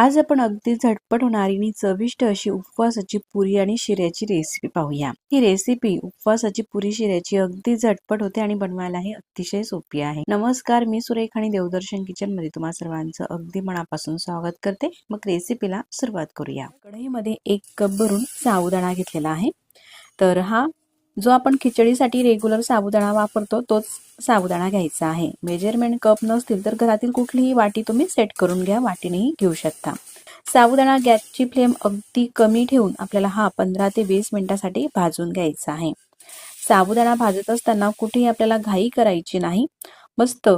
आज आपण अगदी झटपट होणारी आणि चविष्ट अशी उपवासाची पुरी आणि शिऱ्याची रेसिपी पाहूया. ही रेसिपी उपवासाची पुरी शिऱ्याची अगदी झटपट होते आणि बनवायलाही अतिशय सोपी आहे. नमस्कार मी सुरेख आणि देवदर्शन किचनमध्ये तुम्हा सर्वांचं अगदी मनापासून स्वागत करते. मग रेसिपीला सुरुवात करूया. कढईमध्ये एक कप भरून साबुदाणा घेतलेला आहे. तर हा जो आपण खिचडीसाठी रेग्युलर साबुदाणा वापरतो तोच साबुदाणा घ्यायचा आहे. मेजरमेंट कप नसतील तर घरातील कुठलीही वाटी तुम्ही सेट करून घ्या वाटीनेही घेऊ शकता. साबुदाणा गॅसची फ्लेम अगदी कमी ठेवून आपल्याला हा पंधरा ते वीस मिनिटासाठी भाजून घ्यायचा आहे. साबुदाणा भाजत असताना कुठेही आपल्याला घाई करायची नाही. मस्त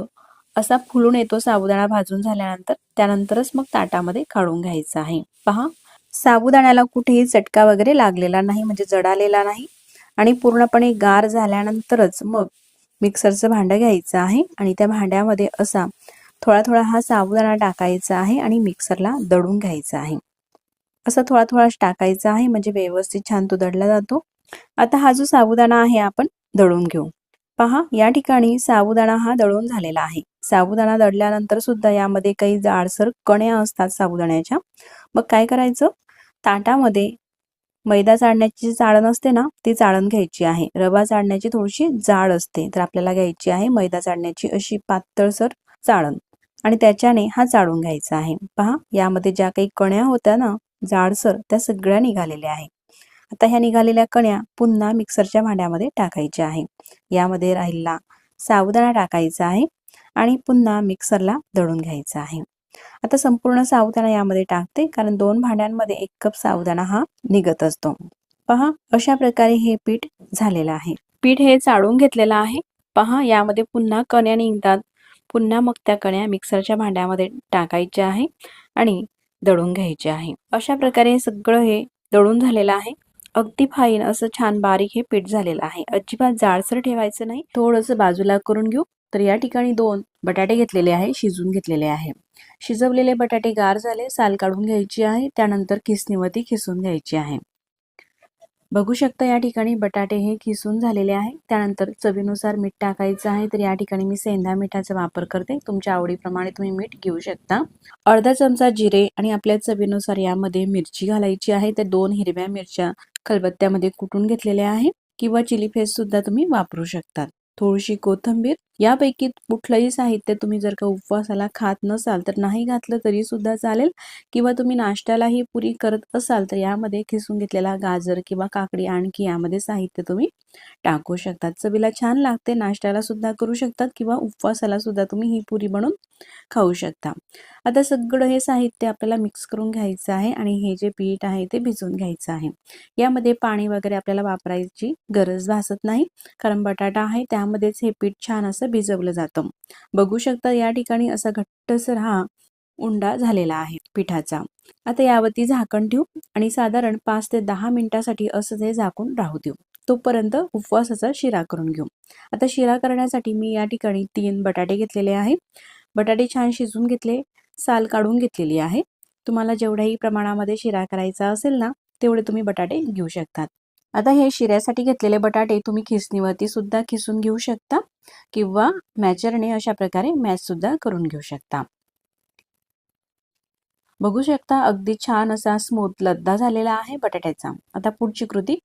असा फुलून येतो साबुदाणा भाजून झाल्यानंतर त्यानंतरच मग ताटामध्ये काढून घ्यायचा आहे. पहा साबुदाण्याला कुठेही चटका वगैरे लागलेला नाही म्हणजे जडालेला नाही. आणि पूर्णपणे गार झाल्यानंतरच मग मिक्सरचं भांडं घ्यायचं आहे आणि त्या भांड्यामध्ये असा थोडा थोडा हा साबुदाणा टाकायचा आहे आणि मिक्सरला दळून घ्यायचा आहे. असा थोडा थोडा टाकायचा आहे म्हणजे व्यवस्थित छान तो दडला जातो. आता हा जो साबुदाणा आहे आपण दळून घेऊ. पहा या ठिकाणी साबुदाणा हा दळून झालेला आहे. साबुदाणा दडल्यानंतर सुद्धा यामध्ये काही जाडसर कण्या असतात साबुदाण्याच्या. मग काय करायचं? ताटामध्ये मैदा चाळण्याची जी चाळण असते ना ती चाळण घ्यायची आहे. रवा चाळण्याची थोडीशी जाड असते तर आपल्याला घ्यायची आहे मैदा चाळण्याची अशी पातळसर चाळण. आणि त्याच्याने हा चाळून घ्यायचा आहे. पहा यामध्ये ज्या काही कण्या होत्या ना जाडसर त्या सगळ्या निघालेल्या आहे. आता ह्या निघालेल्या कण्या पुन्हा मिक्सरच्या भांड्यामध्ये टाकायच्या आहे. यामध्ये राहिला साबुदाणा टाकायचा आहे आणि पुन्हा मिक्सरला दळून घ्यायचा आहे. आता संपूर्ण साबुदाणा यामध्ये टाकते कारण दोन भांड्यांमध्ये एक कप साबुदाणा हा निघत असतो. पहा अशा प्रकारे हे पीठ झालेलं आहे. पीठ हे चाळून घेतलेलं आहे. पहा यामध्ये पुन्हा कण्या निघतात. पुन्हा मग त्या कण्या मिक्सरच्या भांड्यामध्ये टाकायच्या आहे आणि दळून घ्यायचे आहे. अशा प्रकारे सगळं हे दळून झालेलं आहे. अगदी फाईन असं छान बारीक हे पीठ झालेलं आहे. अजिबात जाडसर ठेवायचं नाही. थोडंसं बाजूला करून घेऊ. तर या ठिकाणी दोन बटाटे घेतलेले आहे शिजून घेतलेले आहे. शिजवलेले बटाटे गार झाले साल काढून घ्यायची आहे त्यानंतर खिसणीवरती खिसून घ्यायची आहे. बघू शकता या ठिकाणी बटाटे हे खिसून झालेले आहे. त्यानंतर चवीनुसार मीठ टाकायचं आहे तर या ठिकाणी मी सेंधा मिठाचा वापर करते. तुमच्या आवडीप्रमाणे तुम्ही मीठ घेऊ शकता. अर्धा चमचा जिरे आणि आपल्या चवीनुसार यामध्ये मिरची घालायची आहे. तर दोन हिरव्या मिरच्या खलबत्त्यामध्ये कुटून घेतलेल्या आहे. किंवा चिली फेस सुद्धा तुम्ही वापरू शकता. थोडीशी कोथंबीर यापैकी कुठलंही साहित्य तुम्ही जर का उपवासाला खात नसाल तर नाही घातलं तरी सुद्धा चालेल. किंवा तुम्ही नाश्त्यालाही पुरी करत असाल तर यामध्ये खिसून घेतलेला गाजर किंवा काकडी आणखी यामध्ये साहित्य तुम्ही टाकू शकतात. चवीला छान लागते नाश्त्याला सुद्धा करू शकतात किंवा उपवासाला सुद्धा तुम्ही ही पुरी बनवून खाऊ शकता. आता सगळं हे साहित्य आपल्याला मिक्स करून घ्यायचं आहे आणि हे जे पीठ आहे ते भिजवून घ्यायचं आहे. यामध्ये पाणी वगैरे आपल्याला वापरायची गरज भासत नाही. कारण बटाटा आहे त्यामध्येच हे पीठ छान असं भिजवलं जातं. बघू शकता या ठिकाणी असा घट्टसर हा उंडा झालेला आहे पिठाचा. आता यावरती झाकण ठेवू आणि साधारण पाच ते दहा मिनिटासाठी असं ते झाकून राहू देऊ. तोपर्यंत उपवासाचा शिरा करून घेऊ. आता शिरा करण्यासाठी मी या ठिकाणी तीन बटाटे घेतलेले आहे. बटाटे छान शिजून घेतले साल काढून घेतलेली आहे. तुम्हाला जेवढ्याही प्रमाणामध्ये शिरा करायचा असेल ना तेवढे तुम्ही बटाटे घेऊ शकतात. आता हे शिऱ्यासाठी घेतलेले बटाटे तुम्ही खिसणीवरती सुद्धा खिसून घेऊ शकता किंवा मॅचरने अशा प्रकारे मॅच सुद्धा करून घेऊ शकता. बघू शकता अगदी छान असा स्मूथ लद्दा झालेला आहे बटाट्याचा. आता पुढची कृती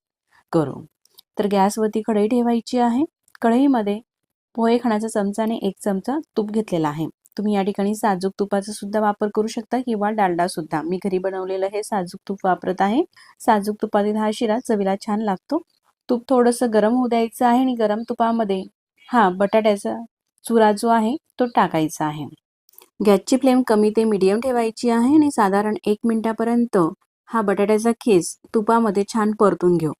करू. तर गॅसवरती कढई ठेवायची आहे. कढईमध्ये पोहे खाण्याच्या चमचाने एक चमचा तूप घेतलेला आहे. तुम्ही या ठिकाणी साजूक तुपाचा सुद्धा वापर करू शकता किंवा डालडा सुद्धा. मी घरी बनवलेलं हे साजूक तूप वापरत आहे. साजूक तुपातील हा शिरा चवीला छान लागतो. तूप थोडंसं गरम होऊ द्यायचं आहे आणि गरम तुपामध्ये हा बटाट्याचा चुरा जो आहे तो टाकायचा आहे. गॅसची फ्लेम कमी ते मिडियम ठेवायची आहे आणि साधारण एक मिनिटापर्यंत हा बटाट्याचा खीस तुपामध्ये छान परतून घेऊ.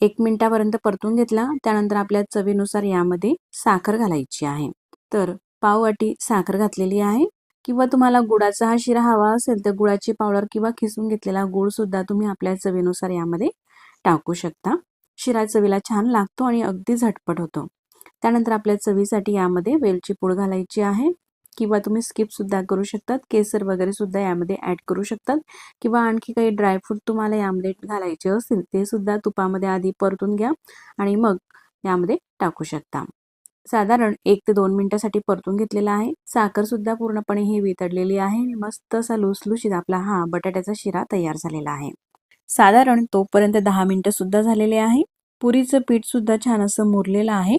एक मिनिटापर्यंत परतून घेतला त्यानंतर आपल्या चवीनुसार यामध्ये साखर घालायची आहे. तर पाववाटी साखर घातलेली आहे. किंवा तुम्हाला गुळाचा हा शिरा हवा असेल तर गुळाची पावडर किंवा खिसून घेतलेला गुळसुद्धा तुम्ही आपल्या चवीनुसार यामध्ये टाकू शकता. शिरा चवीला छान लागतो आणि अगदी झटपट होतो. त्यानंतर आपल्या चवीसाठी यामध्ये वेलची पूड घालायची आहे. किंवा तुम्ही स्किपसुद्धा करू शकतात. केसर वगैरे सुद्धा यामध्ये ॲड करू शकतात. किंवा आणखी काही ड्रायफ्रूट तुम्हाला यामध्ये घालायचे असतील ते सुद्धा तुपामध्ये आधी परतून घ्या आणि मग यामध्ये टाकू शकता. साधारण एक ते दोन मिनिटासाठी परतून घेतलेला आहे. साखर सुद्धा पूर्णपणे ही वितळलेली आहे आणि मस्त असा लुसलुशीत आपला हा बटाट्याचा शिरा तयार झालेला आहे. साधारण तोपर्यंत दहा मिनिटं सुद्धा झालेले आहे. पुरीचं पीठ सुद्धा छान असं मुरलेलं आहे.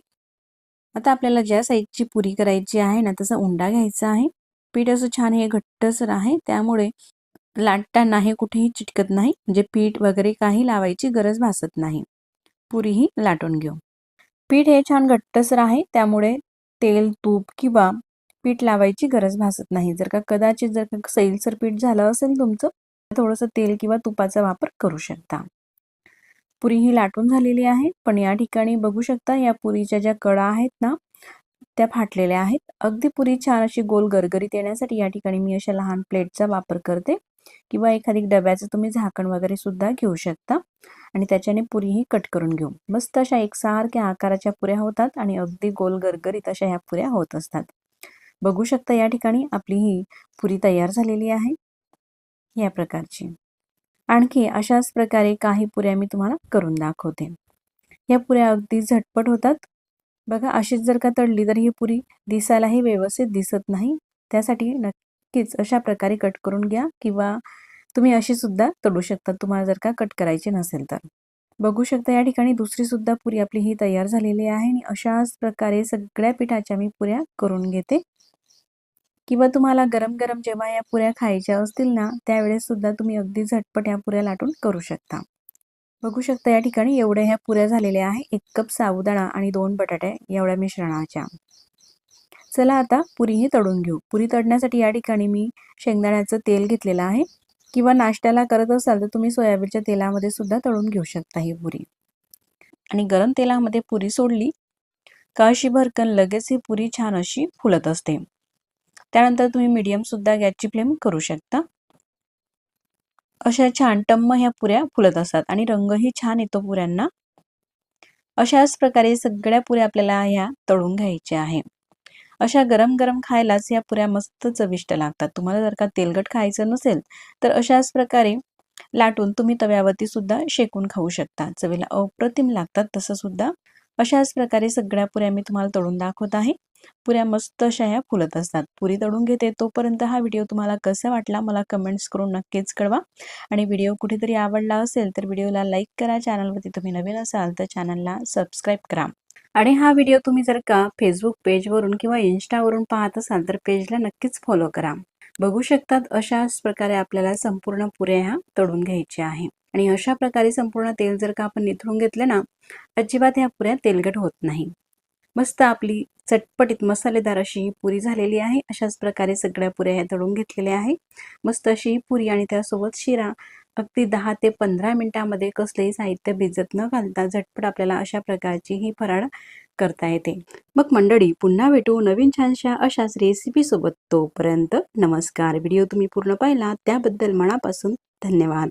आता आपल्याला ज्या साईजची पुरी करायची आहे ना तसा उंडा घ्यायचा आहे. पीठ असं छान हे घट्टसर आहे. त्यामुळे लाटताना हे कुठेही चिटकत नाही. म्हणजे पीठ वगैरे काही लावायची गरज भासत नाही. पुरीही लाटून घेऊ. पीठ हे छान घट्टसर आहे त्यामुळे तेल तूप किंवा पीठ लावायची गरज भासत नाही. जर का कदाचित जर का सैलसर पीठ झालं असेल तुमचं थोडंसं तेल किंवा तुपाचा वापर करू शकता. पुरी ही लाटून झालेली आहे पण या ठिकाणी बघू शकता या पुरीच्या ज्या कडा आहेत ना त्या फाटलेल्या आहेत. अगदी पुरी छान अशी गोल गरगरीत येण्यासाठी या ठिकाणी मी अशा लहान प्लेटचा वापर करते. किंवा एखादी डब्याचं तुम्ही झाकण वगैरे सुद्धा घेऊ शकता. आणि त्याच्याने पुरी ही कट करून घेऊ. मस्त अशा एकसारख्या आकाराच्या पुऱ्या होतात आणि अगदी गोल गरगरीत अशा ह्या पुऱ्या होत असतात. बघू शकता या ठिकाणी आपली ही पुरी तयार झालेली आहे. या प्रकारची. आणखी अशाच प्रकारे काही पुऱ्या मी तुम्हाला करून दाखवते. या पुऱ्या अगदी झटपट होतात. बघा अशीच जर का तळली तर ही पुरी दिसायलाही व्यवस्थित दिसत नाही. त्यासाठी नक्की नक्कीच अशा प्रकारे कट करून घ्या किंवा तुम्ही अशी सुद्धा तळू शकता. तुम्हाला जर का कट करायची नसेल तर. बघू शकता या ठिकाणी दुसरी सुद्धा पुरी आपली ही तयार झालेली आहे आणि अशाच प्रकारे सगळ्या पिठाच्या मी पुऱ्या करून घेते. किंवा तुम्हाला गरम गरम जेव्हा या पुऱ्या खायच्या असतील ना त्यावेळेस सुद्धा तुम्ही अगदी झटपट या पुऱ्या लाटून करू शकता. बघू शकता या ठिकाणी एवढ्या ह्या पुऱ्या झालेल्या आहे. एक कप साबुदाणा आणि दोन बटाटे एवढ्या मिश्रणाच्या चला आता पुरीही तळून घेऊ. पुरी तळण्यासाठी या ठिकाणी मी शेंगदाण्याचं तेल घेतलेलं आहे. किंवा नाश्त्याला करत असाल तर तुम्ही सोयाबीनच्या तेलामध्ये सुद्धा तळून घेऊ शकता ही पुरी. आणि गरम तेलामध्ये पुरी सोडली का अशी भरकन लगेच ही पुरी छान अशी फुलत असते. त्यानंतर तुम्ही मीडियम सुद्धा गॅसची फ्लेम करू शकता. अशा छान टम्म ह्या पुऱ्या फुलत असतात आणि रंगही छान येतो पुऱ्यांना. अशाच प्रकारे सगळ्या पुऱ्या आपल्याला ह्या तळून घ्यायच्या आहे. अशा गरम गरम खायलाच या पुऱ्या मस्त चविष्ट लागतात. तुम्हाला जर का तेलगट खायचं नसेल तर अशाच प्रकारे लाटून तुम्ही तव्यावरती सुद्धा शेकून खाऊ शकता. चवीला अप्रतिम लागतात तसं सुद्धा. अशाच प्रकारे सगळ्या पुऱ्या मी तुम्हाला तळून दाखवत आहे. पुऱ्या मस्त अशा ह्या फुलत असतात. पुरी तळून घेते तोपर्यंत हा व्हिडिओ तुम्हाला कसा वाटला मला कमेंट्स करून नक्कीच कळवा. आणि व्हिडिओ कुठेतरी आवडला असेल तर व्हिडिओला लाईक करा. चॅनलवरती तुम्ही नवीन असाल तर चॅनलला सबस्क्राईब करा. आणि हा व्हिडिओ तुम्ही जर का फेसबुक पेजवरून किंवा इन्स्टावरून पाहत असाल तर पेजला नक्कीच फॉलो करा. बघू शकतात अशाच प्रकारे आपल्याला संपूर्ण पुऱ्या ह्या तळून घ्यायच्या आहे. आणि अशा प्रकारे संपूर्ण तेल जर का आपण निथळून घेतलं ना अजिबात ह्या पुऱ्या तेलगट होत नाही. मस्त आपली चटपटीत मसालेदार अशी ही पुरी झालेली आहे. अशाच प्रकारे सगळ्या पुऱ्या ह्या तळून घेतलेल्या आहे. मस्त अशी ही पुरी आणि त्यासोबत शिरा. अगदी दहा ते पंधरा मिनिटामध्ये कसलेही साहित्य भिजत न घालता झटपट आपल्याला अशा प्रकारची ही फराळ करता येते. मग मंडळी पुन्हा भेटू नवीन छानशा अशाच रेसिपीसोबत तोपर्यंत नमस्कार. व्हिडिओ तुम्ही पूर्ण पाहिला त्याबद्दल मनापासून धन्यवाद.